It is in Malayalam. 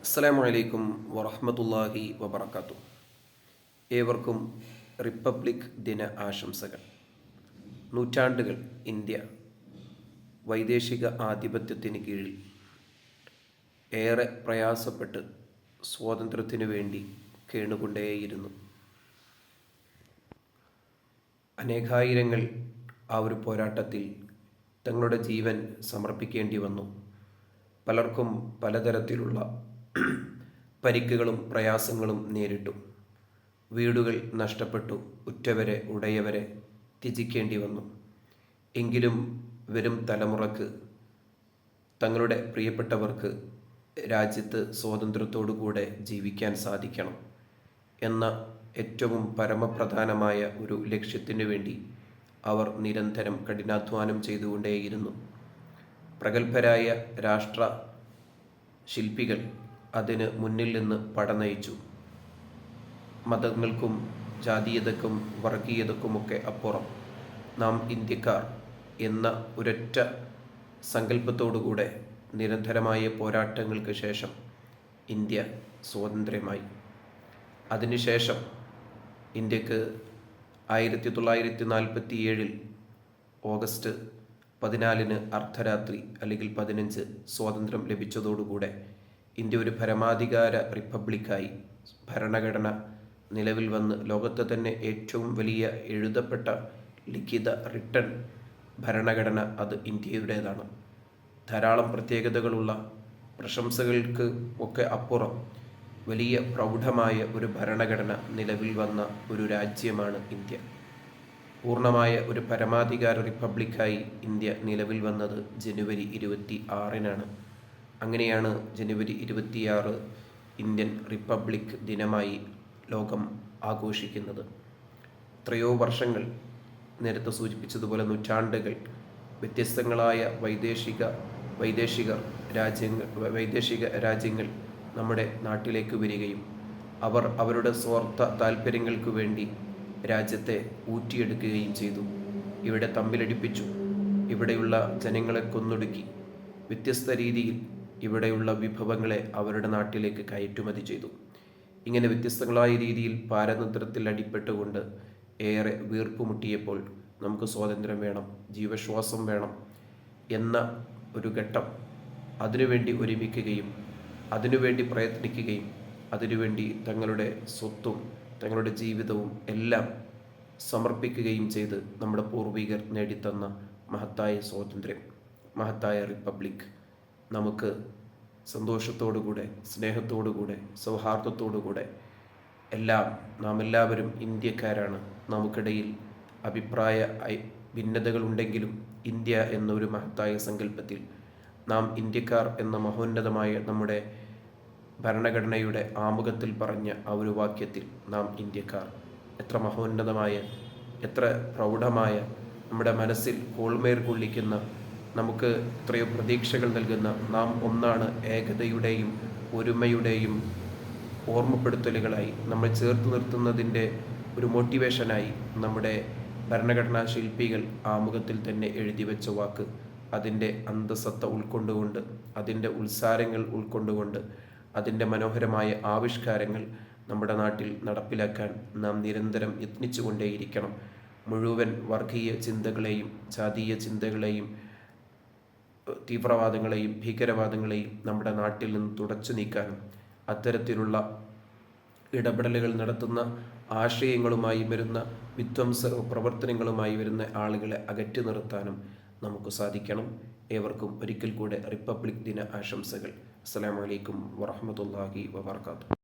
അസ്സലാമു അലൈക്കും വറഹ്മത്തുള്ളാഹി വബർക്കാത്തു ഏവർക്കും റിപ്പബ്ലിക് ദിന ആശംസകൾ. നൂറ്റാണ്ടുകൾ ഇന്ത്യ വൈദേശിക ആധിപത്യത്തിന് കീഴിൽ ഏറെ പ്രയാസപ്പെട്ട് സ്വാതന്ത്ര്യത്തിനു വേണ്ടി കേണുകൊണ്ടേയിരുന്നു. അനേകായിരങ്ങൾ ആ ഒരു പോരാട്ടത്തിൽ തങ്ങളുടെ ജീവൻ സമർപ്പിക്കേണ്ടി വന്നു. പലർക്കും പലതരത്തിലുള്ള പരിക്കുകളും പ്രയാസങ്ങളും നേരിട്ടു. വീടുകൾ നഷ്ടപ്പെട്ടു. ഉറ്റവരെ ഉടയവരെ ത്യജിക്കേണ്ടി വന്നു. എങ്കിലും വരും തലമുറയ്ക്ക് തങ്ങളുടെ പ്രിയപ്പെട്ടവർക്ക് രാജ്യത്ത് സ്വാതന്ത്ര്യത്തോടുകൂടെ ജീവിക്കാൻ സാധിക്കണം എന്ന ഏറ്റവും പരമപ്രധാനമായ ഒരു ലക്ഷ്യത്തിനു വേണ്ടി അവർ നിരന്തരം കഠിനാധ്വാനം ചെയ്തുകൊണ്ടേയിരുന്നു. പ്രഗത്ഭരായ രാഷ്ട്ര ശില്പികൾ അതിന് മുന്നിൽ നിന്ന് പടനയിച്ചു. മതങ്ങൾക്കും ജാതീയതക്കും വർഗീയതക്കുമൊക്കെ അപ്പുറം നാം ഇന്ത്യക്കാർ എന്ന ഒരൊറ്റ സങ്കല്പത്തോടുകൂടെ നിരന്തരമായ പോരാട്ടങ്ങൾക്ക് ശേഷം ഇന്ത്യ സ്വാതന്ത്ര്യമായി. അതിനുശേഷം ഇന്ത്യയ്ക്ക് ആയിരത്തി തൊള്ളായിരത്തി നാൽപ്പത്തി ഏഴിൽ ഓഗസ്റ്റ് പതിനാലിന് അർദ്ധരാത്രി അല്ലെങ്കിൽ പതിനഞ്ച് സ്വാതന്ത്ര്യം ലഭിച്ചതോടുകൂടെ ഇന്ത്യ ഒരു പരമാധികാര റിപ്പബ്ലിക്കായി ഭരണഘടന നിലവിൽ വന്ന് ലോകത്തെ തന്നെ ഏറ്റവും വലിയ എഴുതപ്പെട്ട ലിഖിത റിട്ടൺ ഭരണഘടന അത് ഇന്ത്യയുടേതാണ്. ധാരാളം പ്രത്യേകതകളുള്ള പ്രശംസകൾക്ക് ഒക്കെ അപ്പുറം വലിയ പ്രൗഢമായ ഒരു ഭരണഘടന നിലവിൽ വന്ന ഒരു രാജ്യമാണ് ഇന്ത്യ. പൂർണമായ ഒരു പരമാധികാര റിപ്പബ്ലിക്കായി ഇന്ത്യ നിലവിൽ വന്നത് ജനുവരി ഇരുപത്തി ആറിനാണ്. അങ്ങനെയാണ് ജനുവരി ഇരുപത്തിയാറ് ഇന്ത്യൻ റിപ്പബ്ലിക് ദിനമായി ലോകം ആഘോഷിക്കുന്നത്. എത്രയോ വർഷങ്ങൾ നേരത്തെ സൂചിപ്പിച്ചതുപോലെ നൂറ്റാണ്ടുകൾ വ്യത്യസ്തങ്ങളായ വൈദേശിക വൈദേശിക രാജ്യങ്ങൾ വൈദേശിക രാജ്യങ്ങൾ നമ്മുടെ നാട്ടിലേക്ക് വരികയും അവർ അവരുടെ സ്വാർത്ഥ താല്പര്യങ്ങൾക്ക് വേണ്ടി രാജ്യത്തെ ഊറ്റിയെടുക്കുകയും ചെയ്തു. ഇവിടെ തമ്മിലടിപ്പിച്ചു. ഇവിടെയുള്ള ജനങ്ങളെ കൊന്നൊടുക്കി. വ്യത്യസ്ത രീതിയിൽ ഇവിടെയുള്ള വിഭവങ്ങളെ അവരുടെ നാട്ടിലേക്ക് കയറ്റുമതി ചെയ്തു. ഇങ്ങനെ വ്യത്യസ്തങ്ങളായ രീതിയിൽ പാരതന്ത്രത്തിൽ അടിപ്പെട്ടുകൊണ്ട് ഏറെ വീർപ്പുമുട്ടിയപ്പോൾ നമുക്ക് സ്വാതന്ത്ര്യം വേണം ജീവശ്വാസം വേണം എന്ന ഒരു ഘട്ടം അതിനുവേണ്ടി ഒരുമിക്കുകയും അതിനുവേണ്ടി പ്രയത്നിക്കുകയും അതിനുവേണ്ടി തങ്ങളുടെ സ്വത്തും തങ്ങളുടെ ജീവിതവും എല്ലാം സമർപ്പിക്കുകയും ചെയ്ത് നമ്മുടെ പൂർവികർ നേടിത്തന്ന മഹത്തായ സ്വാതന്ത്ര്യം മഹത്തായ റിപ്പബ്ലിക്. നമുക്ക് സന്തോഷത്തോടുകൂടെ സ്നേഹത്തോടുകൂടെ സൗഹാർദ്ദത്തോടുകൂടെ എല്ലാം നാം എല്ലാവരും ഇന്ത്യക്കാരാണ്. നമുക്കിടയിൽ അഭിപ്രായ ഭിന്നതകളുണ്ടെങ്കിലും ഇന്ത്യ എന്നൊരു മഹത്തായ സങ്കല്പത്തിൽ നാം ഇന്ത്യക്കാർ എന്ന മഹോന്നതമായ നമ്മുടെ ഭരണഘടനയുടെ ആമുഖത്തിൽ പറഞ്ഞ ആ ഒരു വാക്യത്തിൽ നാം ഇന്ത്യക്കാർ. എത്ര മഹോന്നതമായ എത്ര പ്രൗഢമായ നമ്മുടെ മനസ്സിൽ കോൾമേർ കൊള്ളിക്കുന്ന നമുക്ക് എത്രയോ പ്രതീക്ഷകൾ നൽകുന്ന നാം ഒന്നാണ് ഏകതയുടെയും ഒരുമയുടെയും ഓർമ്മപ്പെടുത്തലുകളായി നമ്മൾ ചേർത്ത് നിർത്തുന്നതിന്റെ ഒരു മോട്ടിവേഷനായി നമ്മുടെ ഭരണഘടനാ ശില്പികൾ ആമുഖത്തിൽ തന്നെ എഴുതി വെച്ച വാക്ക്. അതിന്റെ അന്തസത്ത ഉൾക്കൊണ്ടുകൊണ്ട് അതിന്റെ ഉത്സാരങ്ങൾ ഉൾക്കൊണ്ടുകൊണ്ട് അതിന്റെ മനോഹരമായ ആവിഷ്കാരങ്ങൾ നമ്മുടെ നാട്ടിൽ നടപ്പിലാക്കാൻ നാം നിരന്തരം യത്നിച്ചുകൊണ്ടേയിരിക്കണം. മുഴുവൻ വർഗീയ ചിന്തകളെയും ജാതീയ ചിന്തകളെയും തീവ്രവാദങ്ങളെയും ഭീകരവാദങ്ങളെയും നമ്മുടെ നാട്ടിൽ നിന്ന് തുടച്ചു നീക്കാനും അത്തരത്തിലുള്ള ഇടപെടലുകൾ നടത്തുന്ന ആശയങ്ങളുമായി വരുന്ന വിധ്വംസ പ്രവർത്തനങ്ങളുമായി വരുന്ന ആളുകളെ അകറ്റി നിർത്താനും നമുക്ക് സാധിക്കണം. ഏവർക്കും ഒരിക്കൽ കൂടെ റിപ്പബ്ലിക് ദിന ആശംസകൾ. അസ്സലാമലൈക്കും വറഹമത്തല്ലാഹി വബർക്കാത്തു